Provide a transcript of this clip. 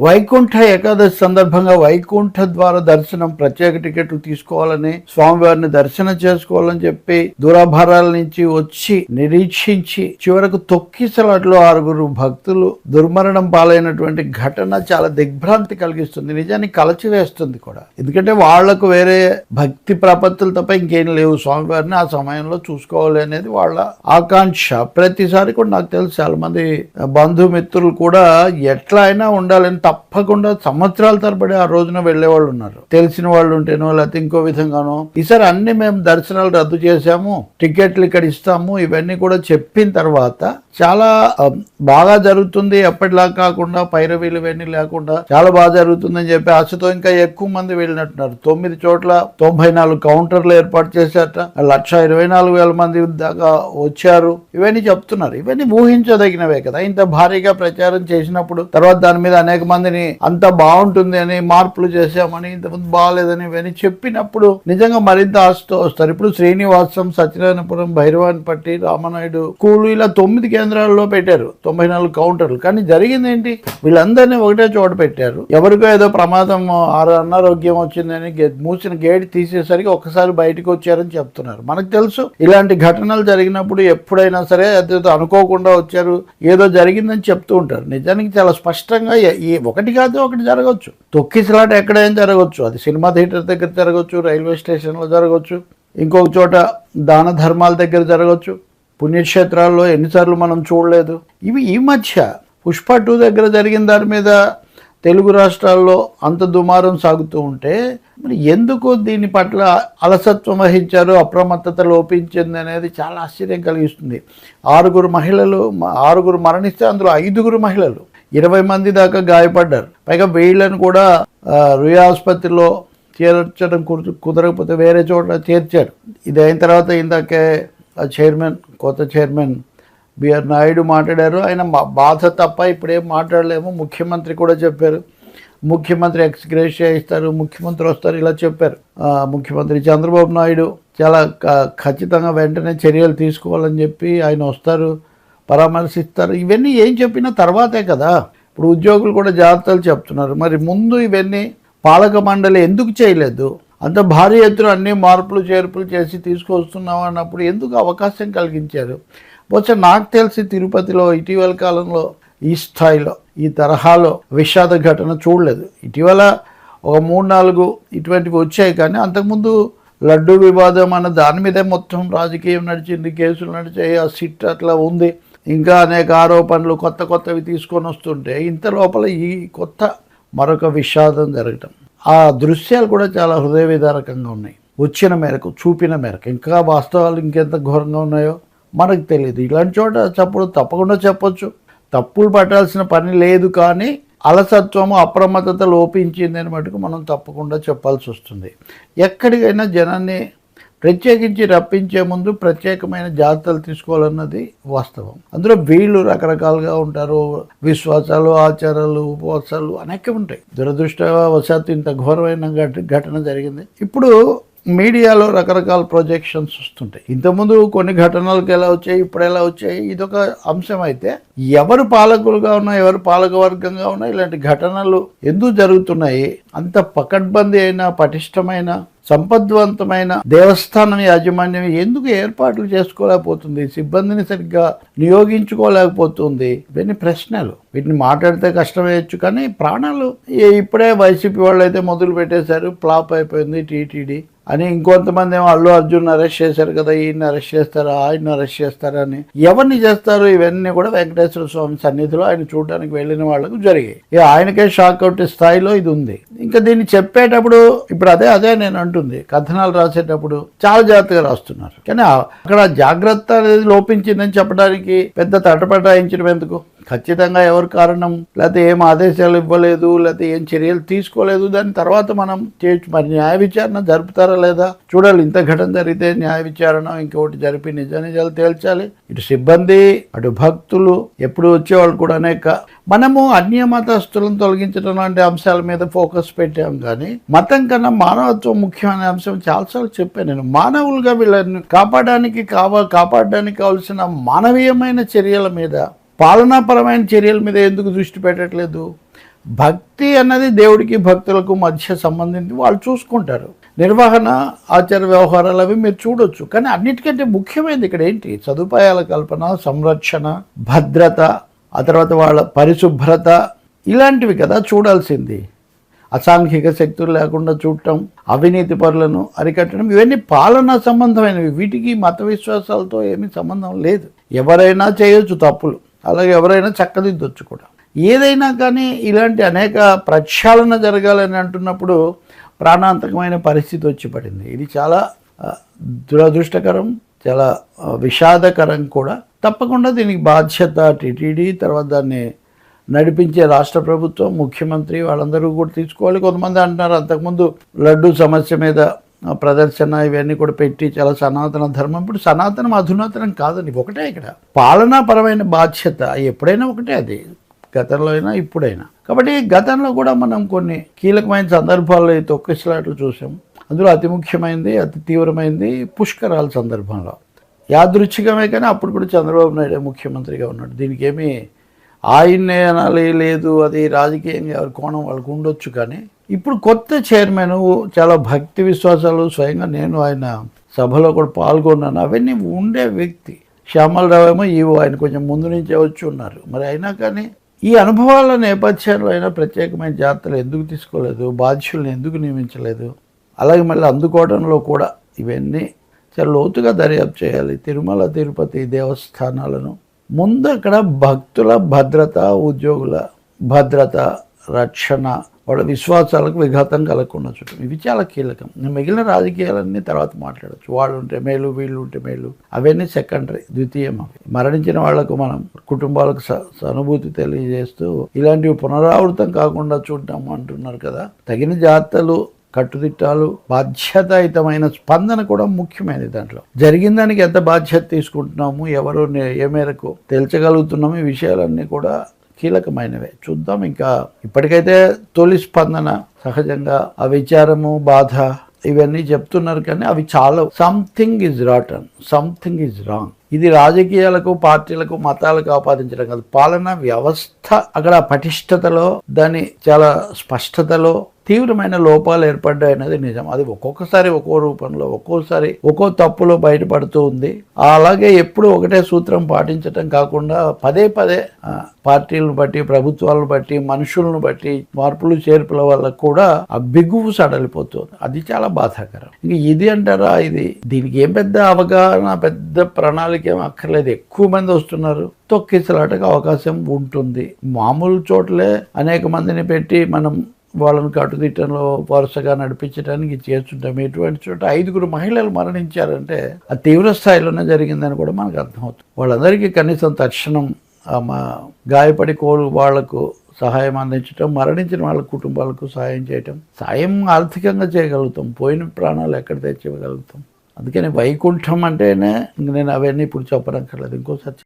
వైకుంఠ ఏకాదశి సందర్భంగా వైకుంఠ ద్వార దర్శనం ప్రత్యేక టికెట్లు తీసుకోవాలని స్వామివారిని దర్శనం చేసుకోవాలని చెప్పి దూరాభారాల నుంచి వచ్చి నిరీక్షించి చివరకు తొక్కిసలాట్లో ఆరుగురు భక్తులు దుర్మరణం పాలైనటువంటి ఘటన చాలా దిగ్భ్రాంతి కలిగిస్తుంది. నిజానికి కలచివేస్తుంది కూడా. ఎందుకంటే వాళ్ళకు వేరే భక్తి ప్రపత్తులు తప్ప ఇంకేం లేవు. స్వామివారిని ఆ సమయంలో చూసుకోవాలి అనేది వాళ్ళ ఆకాంక్ష. ప్రతిసారి కూడా నాకు తెలుసు చాలా మంది బంధుమిత్రులు కూడా ఎట్లా అయినా ఉండాలని తప్పకుండా సంవత్సరాల తరబడి ఆ రోజున వెళ్ళే వాళ్ళు ఉన్నారు. తెలిసిన వాళ్ళు ఉంటేనో లేకపోతే ఇంకో విధంగానో. ఈసారి అన్ని మేము దర్శనాలు రద్దు చేశాము. టికెట్లు ఇక్కడ ఇస్తాము. ఇవన్నీ కూడా చెప్పిన తర్వాత చాలా బాగా జరుగుతుంది. ఎప్పటిలా కాకుండా పైరవీలు ఇవన్నీ లేకుండా చాలా బాగా జరుగుతుందని చెప్పి ఆశతో ఇంకా ఎక్కువ మంది వెళ్ళినట్టున్నారు. తొమ్మిది చోట్ల తొంభై నాలుగు కౌంటర్లు ఏర్పాటు చేశారట. లక్ష ఇరవై నాలుగు వేల మంది దాకా వచ్చారు. ఇవన్నీ చెప్తున్నారు. ఇవన్నీ ఊహించదగినవే కదా. ఇంత భారీగా ప్రచారం చేసినప్పుడు తర్వాత దాని మీద అనేక మందిని అంత బాగుంటుంది అని మార్పులు చేశామని ఇంతకుముందు బాగాలేదని ఇవన్నీ చెప్పినప్పుడు నిజంగా మరింత ఆశతో వస్తారు. ఇప్పుడు శ్రీనివాసం సత్యనారాయణపురం భైరవానిపట్టి రామనాయుడు స్కూలు ఇలా తొమ్మిది కేంద్రాల్లో పెట్టారు. తొంభై నాలుగు కౌంటర్లు. కానీ జరిగింది ఏంటి? వీళ్ళందరినీ ఒకటే చోట పెట్టారు. ఎవరికో ఏదో ప్రమాదం అనారోగ్యం వచ్చిందని మూసిన గేట్ తీసేసరికి ఒక్కసారి బయటకు వచ్చారని చెప్తున్నారు. మనకు తెలుసు ఇలాంటి ఘటనలు జరిగినప్పుడు ఎప్పుడైనా సరే అదే అనుకోకుండా వచ్చారు. ఏదో జరిగిందని చెప్తూ ఉంటారు. నిజానికి చాలా స్పష్టంగా ఈ ఒకటి కాదు ఒకటి జరగవచ్చు తొక్కిసలాట ఎక్కడైనా జరగవచ్చు అది సినిమా థియేటర్ దగ్గర జరగవచ్చు రైల్వే స్టేషన్లో జరగవచ్చు ఇంకొక చోట దాన ధర్మాల దగ్గర జరగవచ్చు పుణ్యక్షేత్రాల్లో ఎన్నిసార్లు మనం చూడలేదు. ఇవి ఈ మధ్య పుష్ప టూ దగ్గర జరిగిన దాని మీద తెలుగు రాష్ట్రాల్లో అంత దుమారం సాగుతూ ఉంటే మరి ఎందుకు దీని పట్ల అలసత్వం వహించారు అప్రమత్తత లోపించింది అనేది చాలా ఆశ్చర్యం కలిగిస్తుంది. ఆరుగురు మహిళలు ఆరుగురు మరణిస్తే అందులో ఐదుగురు మహిళలు ఇరవై మంది దాకా గాయపడ్డారు. పైగా వీళ్ళని కూడా ఆ, రుయా ఆసుపత్రిలో చేర్చడం కుదు- కుదరకపోతే వేరే చోట చేర్చారు. ఇది అయిన తర్వాత ఇందాకే ఆ చైర్మన్ కొత్త చైర్మన్ బిఆర్ నాయుడు మాట్లాడారు. ఆయన మా- బాధ తప్ప ఇప్పుడేం మాట్లాడలేము. ముఖ్యమంత్రి కూడా చెప్పారు. ముఖ్యమంత్రి ఎక్స్గ్రేషియా ఇస్తారు ముఖ్యమంత్రి వస్తారు ఇలా చెప్పారు. ముఖ్యమంత్రి చంద్రబాబు నాయుడు చాలా క- ఖచ్చితంగా వెంటనే చర్యలు తీసుకోవాలని చెప్పి ఆయన వస్తారు పరామర్శిస్తారు. ఇవన్నీ ఏం చెప్పినా తర్వాతే కదా. ఇప్పుడు ఉద్యోగులు కూడా జాగ్రత్తలు చెప్తున్నారు. మరి ముందు ఇవన్నీ పాలక మండలి ఎందుకు చేయలేదు? అంత భారీ ఎత్తున అన్ని మార్పులు చేర్పులు చేసి తీసుకొస్తున్నాం అన్నప్పుడు ఎందుకు అవకాశం కలిగించారు? బహుశా నాకు తెలిసి తిరుపతిలో ఇటీవల కాలంలో ఈ స్థాయిలో ఈ తరహాలో విషాద ఘటన చూడలేదు. ఇటీవల ఒక మూడు నాలుగు ఇటువంటివి వచ్చాయి కానీ అంతకుముందు లడ్డు వివాదం అన్న దాని మీదే మొత్తం రాజకీయం నడిచింది కేసులు నడిచాయి ఆ సిట్ అట్లా ఉంది. ఇంకా అనేక ఆరోపణలు కొత్త కొత్తవి తీసుకొని వస్తుంటే ఇంత లోపల ఈ కొత్త మరొక విషాదం జరగటం. ఆ దృశ్యాలు కూడా చాలా హృదయ విదారకంగా ఉన్నాయి. వచ్చిన మేరకు చూపిన మేరకు. ఇంకా వాస్తవాలు ఇంకెంత ఘోరంగా ఉన్నాయో మనకు తెలియదు. ఇలాంటి చోట చప్పుడు తప్పకుండా చెప్పొచ్చు. తప్పులు పట్టాల్సిన పని లేదు కానీ అలసత్వము అప్రమత్తత లోపించిందని మటుకు మనం తప్పకుండా చెప్పాల్సి వస్తుంది. ఎక్కడికైనా జనాన్ని ప్రత్యేకించి రప్పించే ముందు ప్రత్యేకమైన జాగ్రత్తలు తీసుకోవాలన్నది వాస్తవం. అందులో వీళ్ళు రకరకాలుగా ఉంటారు. విశ్వాసాలు ఆచారాలు ఉపవాసాలు అనేక ఉంటాయి. దురదృష్టవశాత్తు ఇంత ఘోరమైన ఘటన జరిగింది. ఇప్పుడు మీడియాలో రకరకాల ప్రొజెక్షన్స్ వస్తుంటాయి. ఇంతకుముందు కొన్ని ఘటనలకు ఎలా వచ్చాయి ఇప్పుడు ఎలా వచ్చాయి ఇదొక అంశం అయితే ఎవరు పాలకులుగా ఉన్నా ఎవరు పాలక వర్గంగా ఉన్నా ఇలాంటి ఘటనలు ఎందుకు జరుగుతున్నాయి అంత పకడ్బందీ అయిన పటిష్టమైన సంపద్వంతమైన దేవస్థానం యాజమాన్యం ఎందుకు ఏర్పాట్లు చేసుకోలేకపోతుంది? సిబ్బందిని సరిగ్గా నియోగించుకోలేకపోతుంది. ఇవన్నీ ప్రశ్నలు. వీటిని మాట్లాడితే కష్టమేయచ్చు కానీ ప్రాణాలు. ఇప్పుడే వైసీపీ వాళ్ళు అయితే మొదలు పెట్టేశారు. ఫ్లాప్ అయిపోయింది టీటీడీ అని ఇంకొంతమంది ఏమో అల్లు అర్జున్ అరెస్ట్ చేశారు కదా ఈయన్ని అరెస్ట్ చేస్తారా ఆయన అరెస్ట్ చేస్తారా అని. ఎవరిని చేస్తారు? ఇవన్నీ కూడా వెంకటేశ్వర స్వామి సన్నిధిలో ఆయన చూడడానికి వెళ్ళిన వాళ్ళకు జరిగాయి. ఇక ఆయనకే షాక్ అవుట్ స్థాయిలో ఇది ఉంది. ఇంకా దీన్ని చెప్పేటప్పుడు ఇప్పుడు అదే అదే నేను అంటుంది. కథనాలు రాసేటప్పుడు చాలా జాగ్రత్తగా రాస్తున్నారు. కానీ అక్కడ జాగ్రత్త అనేది లోపించిందని చెప్పడానికి పెద్ద తటపటాయించడం ఎందుకు? ఖచ్చితంగా ఎవరు కారణం? లేకపోతే ఏం ఆదేశాలు ఇవ్వలేదు? లేకపోతే ఏం చర్యలు తీసుకోలేదు? దాని తర్వాత మనం చేయొచ్చు మరి న్యాయ విచారణ జరుపుతారా లేదా? చూడాలి. ఇంత ఘటన జరిగితే న్యాయ విచారణ ఇంకొకటి జరిపి నిజ నిజాలు తేల్చాలి. ఇటు సిబ్బంది అటు భక్తులు ఎప్పుడు వచ్చేవాళ్ళు కూడా అనేక. మనము అన్య మతస్థులను తొలగించడం లాంటి అంశాల మీద ఫోకస్ పెట్టాం కానీ మతం కన్నా మానవత్వం ముఖ్యమైన అంశం చాలాసార్లు చెప్పాను నేను. మానవులుగా వీళ్ళని కాపాడడానికి కావ కాపాడడానికి కావాల్సిన మానవీయమైన చర్యల మీద పాలనాపరమైన చర్యల మీద ఎందుకు దృష్టి పెట్టట్లేదు? భక్తి అన్నది దేవుడికి భక్తులకు మధ్య సంబంధించి వాళ్ళు చూసుకుంటారు. నిర్వహణ ఆచార వ్యవహారాలు అవి మీరు చూడొచ్చు. కానీ అన్నిటికంటే ముఖ్యమైనది ఇక్కడ ఏంటి? సదుపాయాల కల్పన సంరక్షణ భద్రత ఆ తర్వాత వాళ్ళ పరిశుభ్రత ఇలాంటివి కదా చూడాల్సింది. అసాంఘిక శక్తులు లేకుండా చూడటం అవినీతి పరులను అరికట్టడం ఇవన్నీ పాలనా సంబంధమైనవి. వీటికి మత విశ్వాసాలతో ఏమీ సంబంధం లేదు. ఎవరైనా చేయొచ్చు తప్పులు. అలాగే ఎవరైనా చక్కదిద్దొచ్చు కూడా. ఏదైనా కానీ ఇలాంటి అనేక ప్రక్షాళన జరగాలని అంటున్నప్పుడు ప్రాణాంతకమైన పరిస్థితి వచ్చి పడింది. ఇది చాలా దురదృష్టకరం చాలా విషాదకరం కూడా. తప్పకుండా దీనికి బాధ్యత టీటీడీ తర్వాత దాన్ని నడిపించే రాష్ట్ర ప్రభుత్వం ముఖ్యమంత్రి వాళ్ళందరూ కూడా తీసుకోవాలి. కొంతమంది అంటున్నారు అంతకుముందు లడ్డు సమస్య మీద ప్రదర్శన ఇవన్నీ కూడా పెట్టి చాలా సనాతన ధర్మం. ఇప్పుడు సనాతనం అధునాతనం కాదండి ఒకటే ఇక్కడ. పాలనాపరమైన బాధ్యత ఎప్పుడైనా ఒకటే అది. గతంలో అయినా ఇప్పుడైనా. కాబట్టి గతంలో కూడా మనం కొన్ని కీలకమైన సందర్భాల్లో ఈ తొక్కిసలాట్లు చూసాం. అందులో అతి ముఖ్యమైనది అతి తీవ్రమైనది పుష్కరాల సందర్భంలో. యాదృచ్ఛికమే కానీ అప్పుడు కూడా చంద్రబాబు నాయుడు ముఖ్యమంత్రిగా ఉన్నాడు. దీనికి ఏమీ ఆయన్నే అనాలి లేదు అది రాజకీయంగా ఎవరి కోణం వాళ్ళకు ఉండొచ్చు కానీ ఇప్పుడు కొత్త చైర్మన్ చాలా భక్తి విశ్వాసాలు స్వయంగా నేను ఆయన సభలో కూడా పాల్గొన్నాను. అవన్నీ ఉండే వ్యక్తి. శ్యామలరావు ఏమో ఈవో ఆయన కొంచెం ముందు నుంచే వచ్చి ఉన్నారు. మరి అయినా కానీ ఈ అనుభవాల నేపథ్యంలో అయినా ప్రత్యేకమైన జాగ్రత్తలు ఎందుకు తీసుకోలేదు? బాధ్యులను ఎందుకు నియమించలేదు? అలాగే మళ్ళీ అందుకోవడంలో కూడా ఇవన్నీ చాలా లోతుగా దర్యాప్తు చేయాలి. తిరుమల తిరుపతి దేవస్థానాలను ముందు అక్కడ భక్తుల భద్రత ఉద్యోగుల భద్రత రక్షణ వాళ్ళ విశ్వాసాలకు విఘాతం కలగకుండా చూడటం. ఇవి చాలా కీలకం. మిగిలిన రాజకీయాలన్నీ తర్వాత మాట్లాడచ్చు. వాళ్ళు ఉంటే మేలు వీళ్ళు ఉంటే మేలు. అవన్నీ సెకండరీ ద్వితీయం. మరణించిన వాళ్ళకు మనం కుటుంబాలకు సానుభూతి తెలియజేస్తూ ఇలాంటివి పునరావృతం కాకుండా చూడటం అంటున్నారు కదా. తగిన జాగ్రత్తలు కట్టుదిట్టాలు బాధ్యతాయుతమైన స్పందన కూడా ముఖ్యమైనది దాంట్లో. జరిగిన దానికి ఎంత బాధ్యత తీసుకుంటున్నాము ఎవరు ఏ మేరకు తేల్చగలుగుతున్నాము ఈ విషయాలన్నీ కూడా కీలకమైనవే. చూద్దాం ఇంకా ఇప్పటికైతే తొలి స్పందన సహజంగా ఆ విచారము బాధ ఇవన్నీ చెప్తున్నారు కానీ అవి చాలా something is rotten something is wrong ఇది రాజకీయాలకు పార్టీలకు మతాలకు ఆపాదించడం కాదు. పాలన వ్యవస్థ అక్కడ పటిష్టతలో దాని చాలా స్పష్టతలో తీవ్రమైన లోపాలు ఏర్పడ్డాయి అనేది నిజం. అది ఒక్కొక్కసారి ఒక్కో రూపంలో ఒక్కోసారి ఒక్కో తప్పులో బయటపడుతూ ఉంది. అలాగే ఎప్పుడు ఒకటే సూత్రం పాటించటం కాకుండా పదే పదే పార్టీలను బట్టి ప్రభుత్వాలను బట్టి మనుషులను బట్టి మార్పులు చేర్పుల వల్ల కూడా ఆ బిగువు సడలిపోతుంది. అది చాలా బాధాకరం. ఇంక ఇది అంటారా? ఇది దీనికి ఏం పెద్ద అవగాహన పెద్ద ప్రణాళిక ఏం అక్కర్లేదు. ఎక్కువ మంది వస్తున్నారు. తొక్కిసలాటకు అవకాశం ఉంటుంది. మామూలు చోట్లే అనేక మందిని పెట్టి మనం వాళ్ళని కట్టుదిట్టంలో వరుసగా నడిపించడానికి చేస్తుంటాం. ఎటువంటి చోట ఐదుగురు మహిళలు మరణించారంటే ఆ తీవ్ర స్థాయిలోనే జరిగిందని కూడా మనకు అర్థమవుతుంది. వాళ్ళందరికీ కనీసం తక్షణం మా గాయపడి కోలు వాళ్ళకు సహాయం అందించటం మరణించిన వాళ్ళ కుటుంబాలకు సహాయం చేయటం సాయం ఆర్థికంగా చేయగలుగుతాం. పోయిన ప్రాణాలు ఎక్కడ తెచ్చివ్వగలుగుతాం? అందుకని వైకుంఠం అంటేనే నేను అవన్నీ ఇప్పుడు చెప్పనక్కర్లేదు. ఇంకోసారి